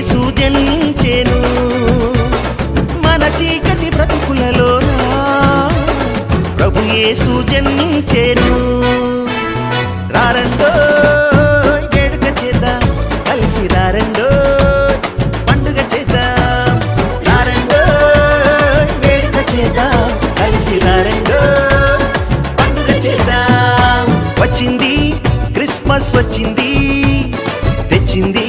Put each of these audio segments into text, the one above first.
యేసు జనించెను మన చీకటి బ్రతుకులలోన? ప్రభు యేసు జన్మించెను రారండో వేడుక చేత కలిసి రారండో పండుగ చేద్దాం. రారండో వేడుక చేద్దాం కలిసి రారండో పండుగ చేద్దాం. వచ్చింది క్రిస్మస్ వచ్చింది తెచ్చింది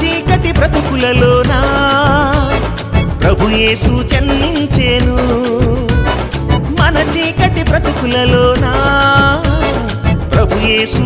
చీకటి బ్రతుకులలోనా? ప్రభు యేసు మన చీకటి బ్రతుకులలోనా? ప్రభు యేసు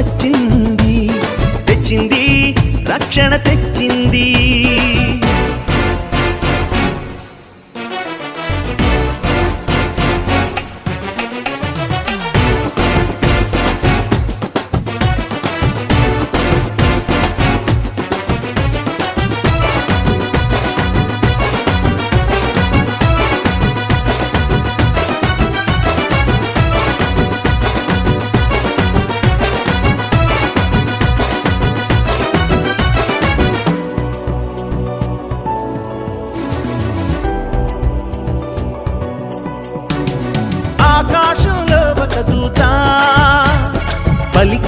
వచ్చింది తెచ్చింది రక్షణ తెచ్చింది.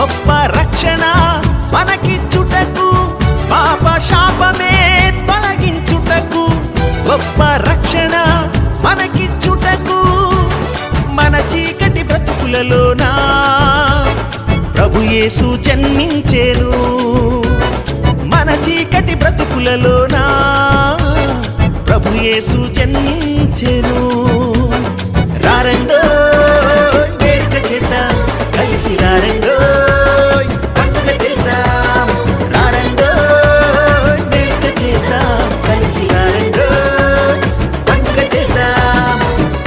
గొప్ప రక్షణ మనకిచ్చుటకు పాప శాపమే తొలగించుటకు గొప్ప రక్షణ మనకిచ్చుటకు మన చీకటి బ్రతుకులలోనా? ప్రభుయేసు జన్మించేను మన చీకటి బ్రతుకులలోనా? ప్రభు యేసు జన్మించెను.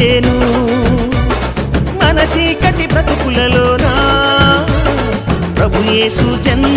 జన్మించేను మన చీకటి బ్రతుకులలోనా? ప్రభు యేసు జన్మించేను